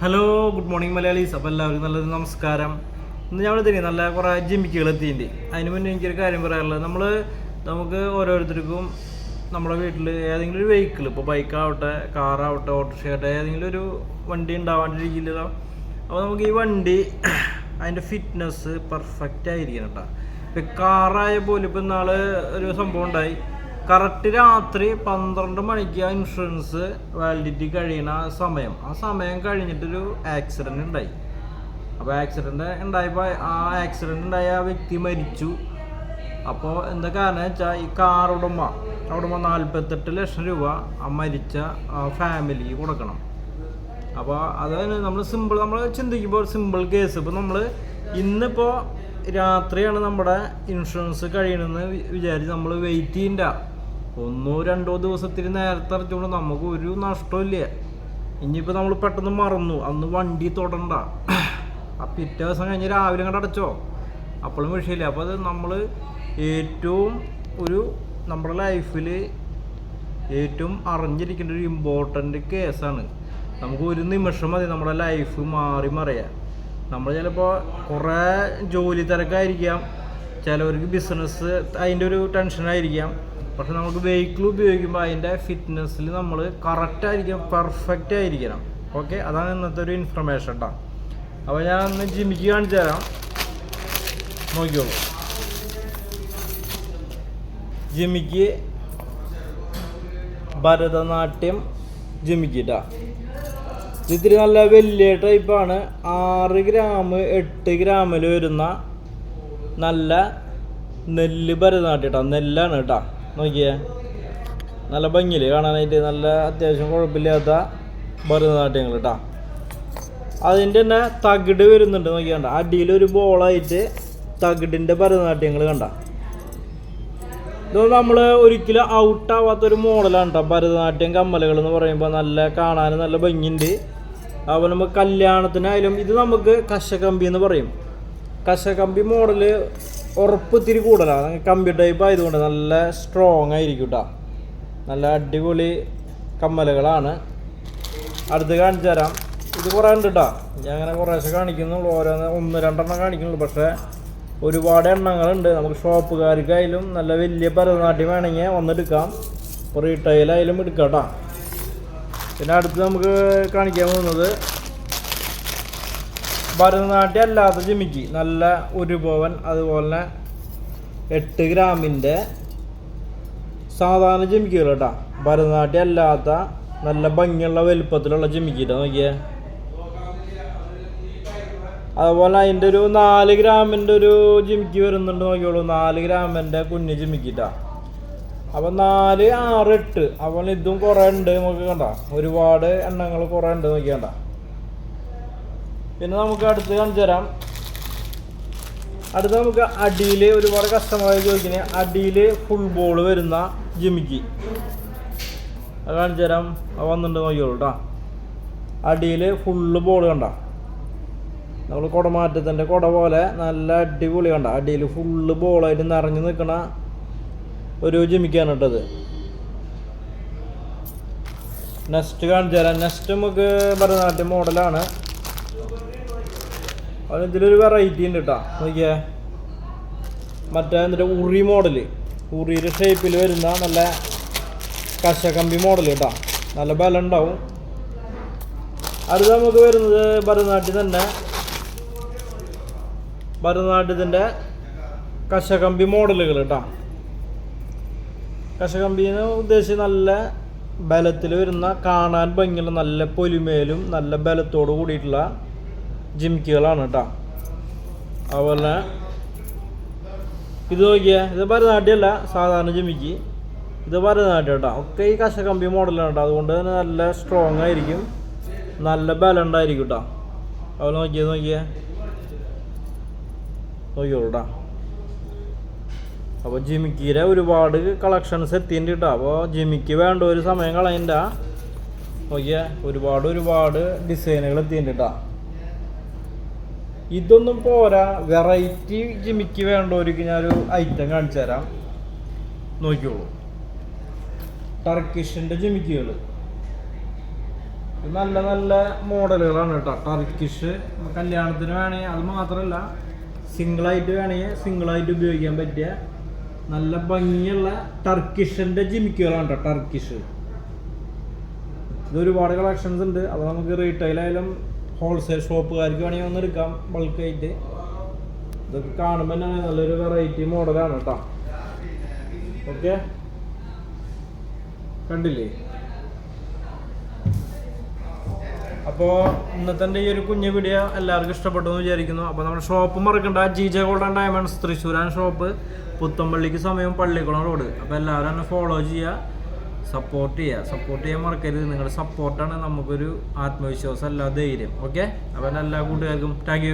Hello good morning Malayalees. അപ്പോൾ എല്ലാവർക്കും നല്ലൊരു നമസ്കാരം. ഇന്ന് ഞങ്ങൾ തന്നെ നല്ല കുറേ ജിമ്മിക്കുകൾ എത്തിയിട്ടുണ്ട്. അതിന് മുന്നേ എനിക്കൊരു കാര്യം പറയാനുള്ളത്. നമ്മൾ നമുക്ക് ഓരോരുത്തർക്കും നമ്മുടെ വീട്ടിൽ ഏതെങ്കിലും ഒരു വെഹിക്കിൾ ഇപ്പോൾ ബൈക്കാവട്ടെ കാറാവട്ടെ ഓട്ടോറിക്ഷയാവട്ടെ ഏതെങ്കിലും ഒരു വണ്ടി ഉണ്ടാവാണ്ടിരിക്കില്ലല്ലോ അപ്പോൾ നമുക്ക് ഈ വണ്ടി അതിന്റെ ഫിറ്റ്നസ് പെർഫെക്റ്റ് ആയിരിക്കണം കേട്ടോ ഇപ്പം കാറായ പോലും ഇപ്പം നാളെ ഒരു സംഭവം ഉണ്ടായി. കറക്റ്റ് രാത്രി പന്ത്രണ്ട് മണിക്ക് ആ ഇൻഷുറൻസ് വാലിഡിറ്റി കഴിയണ സമയം. ആ സമയം കഴിഞ്ഞിട്ടൊരു ആക്സിഡന്റ് ഉണ്ടായി. അപ്പോൾ ആക്സിഡന്റ് ഉണ്ടായപ്പോൾ ആ ആക്സിഡന്റ് ഉണ്ടായ ആ വ്യക്തി മരിച്ചു. അപ്പോൾ എന്താ കാരണം വെച്ചാൽ ഈ കാർ ഉടമ ഉടമ നാൽപ്പത്തെട്ട് ലക്ഷം രൂപ ആ മരിച്ച ഫാമിലിക്ക് കൊടുക്കണം. അപ്പോൾ അതാണ് നമ്മൾ സിമ്പിൾ നമ്മൾ ചിന്തിക്കുമ്പോൾ സിമ്പിൾ കേസ് ഇപ്പോൾ നമ്മൾ ഇന്നിപ്പോൾ രാത്രിയാണ് നമ്മുടെ ഇൻഷുറൻസ് കഴിയണമെന്ന് വിചാരിച്ച് നമ്മൾ വെയിറ്റ് ചെയ്യണ്ട. ഒന്നോ രണ്ടോ ദിവസത്തിന് നേരത്തെ ഇറച്ചുകൊണ്ട് നമുക്ക് ഒരു നഷ്ടമില്ല ഇനിയിപ്പോൾ നമ്മൾ പെട്ടെന്ന് മറന്നു. അന്ന് വണ്ടി തൊടണ്ട. ആ പിറ്റേ ദിവസം കഴിഞ്ഞ് രാവിലെ കണ്ട അടച്ചോ. അപ്പോഴും വിഷയമില്ല. അപ്പോൾ അത് നമ്മൾ ഏറ്റവും ഒരു നമ്മുടെ ലൈഫിൽ ഏറ്റവും അറിഞ്ഞിരിക്കേണ്ട ഒരു ഇമ്പോർട്ടന്റ് കേസാണ്. നമുക്ക് ഒരു നിമിഷം മതി നമ്മുടെ ലൈഫ് മാറി മറിയാം നമ്മൾ ചിലപ്പോൾ കുറേ ജോലി തിരക്കായിരിക്കാം. ചിലവർക്ക് ബിസിനസ് അതിന്റെ ഒരു ടെൻഷനായിരിക്കാം പക്ഷെ നമുക്ക് വെഹിക്കിൾ ഉപയോഗിക്കുമ്പോൾ അതിന്റെ ഫിറ്റ്നസ്സിൽ നമ്മൾ കറക്റ്റ് ആയിരിക്കണം പെർഫെക്റ്റ് ആയിരിക്കണം. ഓക്കെ അതാണ് ഇന്നത്തെ ഒരു ഇൻഫർമേഷൻ കേട്ടോ അപ്പോൾ ഞാൻ ഒന്ന് ജിമ്മിക്ക് കാണിച്ചു തരാം. നോക്കിയോളൂ ജിമ്മിക്ക് ഭരതനാട്യം ജിമിക്കിട്ട ഇത്തിരി നല്ല വലിയ ടൈപ്പാണ് ആറ് ഗ്രാം എട്ട് ഗ്രാമിൽ വരുന്ന നല്ല നെല്ല് ഭരതനാട്യം കേട്ടോ നെല്ലാണ് കേട്ടോ നോക്കിയേ. നല്ല ഭംഗിയിൽ കാണാനായിട്ട് നല്ല അത്യാവശ്യം കുഴപ്പമില്ലാത്ത ഭരതനാട്യങ്ങൾ കേട്ടോ. അതിന്റെ തന്നെ തകിട് വരുന്നുണ്ട് നോക്കിയാണ്ട അടിയിലൊരു ബോളായിട്ട് തകിടിന്റെ ഭരതനാട്യങ്ങൾ കണ്ട. ഇത് നമ്മൾ ഒരിക്കലും ഔട്ടാവാത്തൊരു മോഡലാണ് കേട്ടോ ഭരതനാട്യം കമ്മലുകൾ എന്ന് പറയുമ്പോൾ നല്ല കാണാൻ നല്ല ഭംഗിയുണ്ട്. അപ്പോൾ നമുക്ക് കല്യാണത്തിനായാലും ഇത് നമുക്ക് കശകമ്പി എന്ന് പറയും. കശകമ്പി മോഡൽ ഉറപ്പ് ഇത്തിരി കൂടുതലാണ് കമ്പി ടൈപ്പ് ആയതുകൊണ്ട് നല്ല സ്ട്രോങ് ആയിരിക്കും കേട്ടോ നല്ല അടിപൊളി കമ്മലുകളാണ്. അടുത്ത് കാണിച്ചു തരാം. ഇത് കുറേ ഉണ്ട് കേട്ടോ ഞാൻ അങ്ങനെ കുറേശ്ശെ കാണിക്കുന്നുള്ളൂ. ഓരോന്ന് ഒന്ന് രണ്ടെണ്ണം കാണിക്കുന്നുള്ളൂ. പക്ഷേ ഒരുപാട് എണ്ണങ്ങളുണ്ട്. നമുക്ക് ഷോപ്പുകാർക്കായാലും നല്ല വലിയ ഭരതനാട്യം വേണമെങ്കിൽ വന്നെടുക്കാം. ഇപ്പോൾ റീറ്റെയിലായാലും എടുക്കാം കേട്ടോ പിന്നെ അടുത്ത് നമുക്ക് കാണിക്കാൻ പോകുന്നത് ഭരതനാട്യം അല്ലാത്ത ജിമിക്ക് നല്ല ഒരു പവൻ അതുപോലെ എട്ട് ഗ്രാമിന്റെ സാധാരണ ജിമിക്കുകൾ കേട്ടോ. ഭരതനാട്യം അല്ലാത്ത നല്ല ഭംഗിയുള്ള വലുപ്പത്തിലുള്ള ജിമിക്കിട്ട് നോക്കിയേ. അതുപോലെ അതിന്റെ ഒരു നാല് ഗ്രാമിന്റെ ഒരു ജിമിക്ക് വരുന്നുണ്ട് നോക്കിയോളൂ. നാല് ഗ്രാമിന്റെ കുഞ്ഞ് ജിമിക്കിട്ടാ അപ്പം നാല് ആറ് എട്ട്. അപ്പോൾ ഇതും കുറേ ഉണ്ട് നോക്കി കണ്ട? ഒരുപാട് എണ്ണങ്ങൾ കുറേ ഉണ്ട് നോക്കിയണ്ട പിന്നെ നമുക്ക് അടുത്ത് കാണിച്ചു തരാം. അടുത്ത് നമുക്ക് അടിയിൽ ഒരുപാട് കസ്റ്റമറായി ചോദിക്കുന്നത് അടിയിൽ ഫുൾ ബോൾ വരുന്ന ജിമിക്ക്. അത് കാണിച്ചു തരാം. അത് വന്നിട്ട് നോക്കിയോളൂ കേട്ടോ അടിയിൽ ഫുള്ള് ബോൾ കണ്ട. നമ്മൾ കുടമാറ്റത്തിന്റെ കുട പോലെ നല്ല അടിപൊളി കണ്ട. അടിയിൽ ഫുള്ള് ബോളായിട്ട് നിറഞ്ഞു നിൽക്കണ ഒരു ജിമിക്കാണ് കേട്ടത് നെക്സ്റ്റ് കാണിച്ചു തരാം. നെക്സ്റ്റ് നമുക്ക് ഭരതനാട്യം മോഡലാണ് അത് ഇതിലൊരു വെറൈറ്റി ഉണ്ട് കേട്ടോ നോക്കിയേ. മറ്റേ എന്നിട്ട് ഉറി മോഡൽ ഉറിയുടെ ഷേപ്പിൽ വരുന്ന നല്ല കശകമ്പി മോഡൽ കേട്ടോ നല്ല ബലം ഉണ്ടാവും. അടുത്ത നമുക്ക് വരുന്നത് ഭരതനാട്യം തന്നെ. ഭരതനാട്യത്തിന്റെ കശകമ്പി മോഡലുകൾ കേട്ടോ കശകമ്പിന്ന് ഉദ്ദേശിച്ച് നല്ല ബലത്തിൽ വരുന്ന കാണാൻ ഭംഗിയുള്ള നല്ല പൊലിമേലും നല്ല ബലത്തോട് കൂടിയിട്ടുള്ള ജിംക്കികളാണ് കേട്ടോ അതുപോലെ ഇത് നോക്കിയേ ഇത് ഭരതനാട്യമല്ല സാധാരണ ജിമിക്ക് ഇത് ഭരതനാട്യം കേട്ടോ ഒക്കെ ഈ കശകമ്പി മോഡലാണ് കേട്ടോ അതുകൊണ്ട് തന്നെ നല്ല സ്ട്രോങ് ആയിരിക്കും. നല്ല ബലം ആയിരിക്കും കേട്ടോ അതുപോലെ നോക്കിയേ നോക്കിയേ. നോക്കിയോളൂ കേട്ടോ അപ്പോൾ ജിമിക്കിയുടെ ഒരുപാട് കളക്ഷൻസ് എത്തിയിട്ടുണ്ട്. കേട്ടോ അപ്പോൾ ജിമിക്ക് വേണ്ട ഒരു സമയം കളയണ്ട. നോക്കിയേ ഒരുപാട് ഒരുപാട് ഡിസൈനുകൾ എത്തിയിട്ടുണ്ട് കേട്ടോ ഇതൊന്നും പോരാ. വെറൈറ്റി ജിമിക്ക് ഞാൻ ഒരു ഐറ്റം കാണിച്ചു തരാം. നോക്കിയോളൂ ടർക്കിഷിന്റെ ജിമിക്കുകൾ നല്ല നല്ല മോഡലുകളാണ് കേട്ടോ. ടർക്കിഷ് കല്യാണത്തിന് വേണമെങ്കിൽ അത് മാത്രമല്ല സിംഗിളായിട്ട് വേണമെങ്കിൽ സിംഗിളായിട്ട് ഉപയോഗിക്കാൻ പറ്റിയ നല്ല ഭംഗിയുള്ള ടർക്കിഷിന്റെ ജിമിക്കുകളാണ് കേട്ടോ ടർക്കിഷ് ഇത് ഒരുപാട് കളക്ഷൻസ് ഉണ്ട്. അത് നമുക്ക് റീറ്റെയിൽ ആയാലും ഹോൾസെയിൽ ഷോപ്പുകാർക്ക് വേണമെങ്കിൽ ഒന്ന് എടുക്കാം ബൾക്കായിട്ട് ഇതൊക്കെ കാണുമ്പോൾ തന്നെ നല്ലൊരു വെറൈറ്റി മോഡലാണ് കേട്ടോ ഓക്കെ കണ്ടില്ലേ? അപ്പോൾ ഇന്നത്തെ ഈ ഒരു കുഞ്ഞു വീഡിയോ എല്ലാവർക്കും ഇഷ്ടപ്പെട്ടു എന്ന് വിചാരിക്കുന്നു. അപ്പോൾ നമ്മുടെ ഷോപ്പ് മറക്കണ്ട. ജി ജെ ഗോൾഡൻ ഡയമണ്ട്സ് തൃശ്ശൂരാണ് ഷോപ്പ് പുത്തമ്പള്ളിക്ക് സമയം പള്ളിക്കുളം റോഡ് അപ്പോൾ എല്ലാവരും എന്നെ ഫോളോ ചെയ്യുക. സപ്പോർട്ട് ചെയ്യുക സപ്പോർട്ട് ചെയ്യാൻ മറക്കരുത്. നിങ്ങളുടെ സപ്പോർട്ടാണ് നമുക്കൊരു ആത്മവിശ്വാസം അല്ല ധൈര്യം. ഓക്കെ അപ്പം എല്ലാ കൂട്ടുകാർക്കും താങ്ക്